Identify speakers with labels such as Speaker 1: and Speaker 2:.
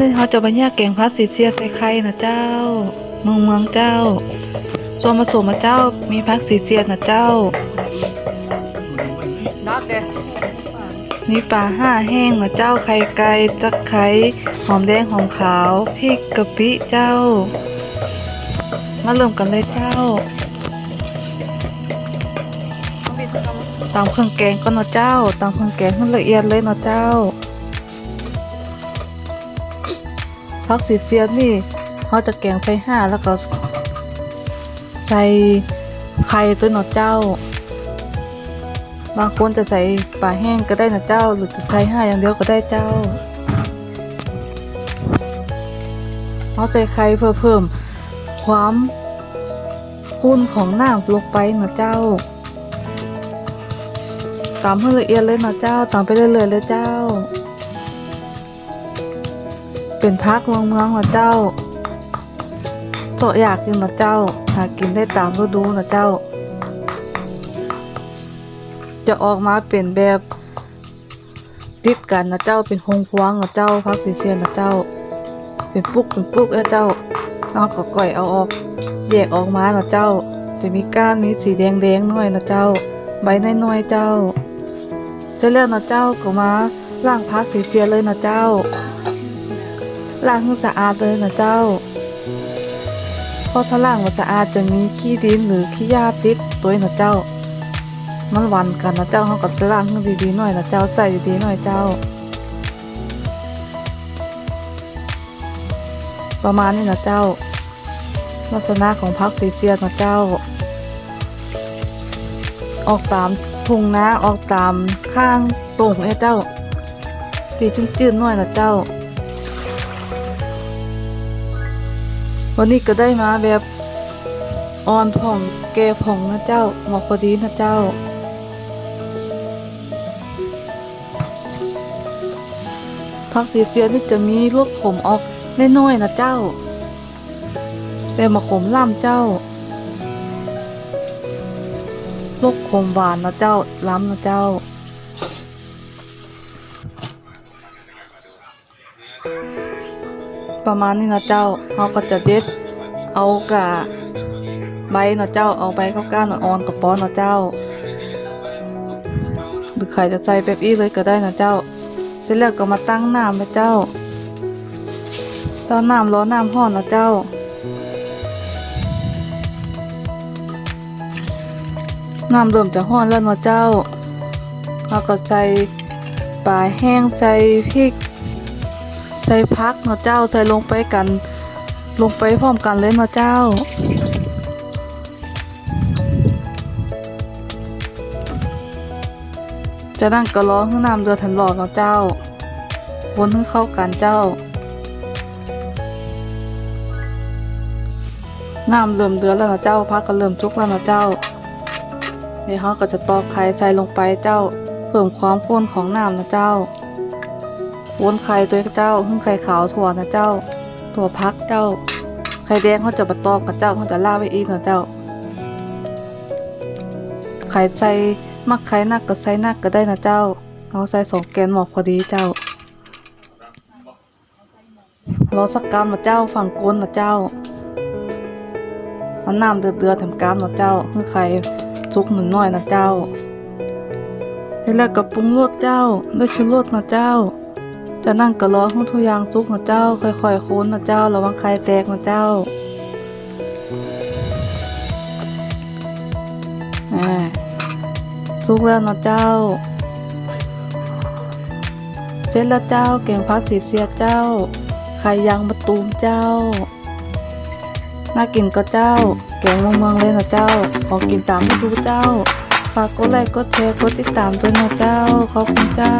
Speaker 1: นี้เขาจะมาแยกแกงพัดสีเสียใส่ไข่นะเจ้าเมืองเมืองเจ้า ส่วนผสมนะเจ้ามีพักสีเสียนะเจ้า
Speaker 2: นักเด้
Speaker 1: มีปลาห้าแห้งนะเจ้าไข่ไก่ตะไคร้หอมแดงหอมขาวพริกกะปิเจ้า มาเริ่มกันเลยเจ้าตามเครื่องแกงก็นะเจ้าตามเครื่องแกงให้ละเอียดเลยนะเจ้า พักสีเสียนี่เขาจะแกงใส่ห้าแล้วก็ใส่ไข่ตัวนะเจ้า บางคนจะใส่ปลาแห้งก็ได้นะเจ้า หรือจะใส่ห้าอย่างเดียวก็ได้เจ้าเอาใส่ไข่เพื่อเพิ่มความข้นของน้ำลงไปนะเจ้าตามให้ละเอียดเลยนะเจ้าตามไปเรื่อยๆเลยเจ้า เป็นพักเมืองเมืองนะเจ้าโตะอยากกินนะเจ้า หากินได้ตามฤดูนะเจ้า จะออกมาเป็นแบบติดกันนะเจ้าเป็นพงพวงนะเจ้าพักสีเซียนนะเจ้า เป็นปุกเป็นปุกเอ้เจ้าเอาก็ก่อยเอาออกแยกออกมานะเจ้า จะมีก้านมีสีแดงแดงหน่อยนะเจ้า ใบน้อยๆเจ้าเสร็จแล้วนะเจ้าก็มาล้างพักสีเซียนเลยนะเจ้า ล้างให้สะอาดเลยนะเจ้า เพราะถ้าล้างมันสะอาดจะมีขี้ดินหรือขี้หญ้าติดตัวนะเจ้า มันวันกันนะเจ้าเขาก็ล้างให้ดีๆหน่อยนะเจ้าใส่ดีๆหน่อยเจ้า ประมาณนี้นะเจ้า ลักษณะของพักสีเซียนนะเจ้า ออกตามทุ่งนาออกตามข้างตรงเอ้เจ้าตีจืดๆหน่อยนะเจ้า วันนี้ก็ได้มาแบบอ่อนผ่องแก่ผ่องนะเจ้าเหมาะพอดีนะเจ้า ผักสีเสียนี่จะมีลูกขมออกน้อยๆนะเจ้า แต่มาขมล่ำเจ้าลูกขมหวานนะเจ้าล้ำนะเจ้า ประมาณนี้นะเจ้าเราก็จะเด็ดเอากะใบนะเจ้าเอาใบข้าวก้านอ่อนกับป้อนนะเจ้าหรือใครจะใส่แบบอี้เลยก็ได้นะเจ้า เสร็จแล้วก็มาตั้งน้ำนะเจ้าตอนน้ำร้อนน้ำห้อนนะเจ้าน้ำเริ่มจะห้อนแล้วนะเจ้าเราก็ใส่ปลาแห้งใส่พริก ส่พักเนาะเจ้าใส่ลงไปกัน ลงไปพร้อมกันเลยเนาะเจ้า จะนั่งกระล้อให้น้ำเดือดแถมหลอดเนาะเจ้า วนให้เข้ากันเจ้าน้ำเริ่มเดือดแล้วนะเจ้าพักก็เริ่มจุกแล้วนะเจ้านี่เขาก็จะตอกไข่ใส่ลงไปเจ้าเพิ่มความข้นของน้ำนะเจ้า วนไข่ตัวเจ้าขึ้นไข่ขาวถั่วนะเจ้า ถั่วพักเจ้า ไข่แดงเขาจะบะตอกกับเจ้าเขาจะล่าไว้อีกนะเจ้า ไข่ใส่มักไข่นักก็ใส่นักก็ได้นะเจ้าเอาใส่สองแกนหมอกพอดีเจ้ารอสักกามนะเจ้าฝั่งก้นนะเจ้าเอาน้ำเดือดๆทำกามนะเจ้าเพื่อไข่สุกหน่อยน้อยนะเจ้าเสร็จแล้วก็ปรุงรสเจ้าด้วยชูรสนะเจ้า จะนั่งกระล้อให้ทุกอย่างสุกนะเจ้า ค่อยๆค้นนะเจ้า ระวังไข่แตกนะเจ้าอ่าสุกแล้วนะเจ้า เสร็จแล้วเจ้าเก่งพักสีเสียเจ้า ไข่ยางมะตูมเจ้า น่ากินก็เจ้า แกงเมืองเลยนะเจ้า ขอกินตามที่ดูเจ้า ฝากกดไลค์ กดแชร์ กดติดตามด้วยนะเจ้า ขอบคุณเจ้า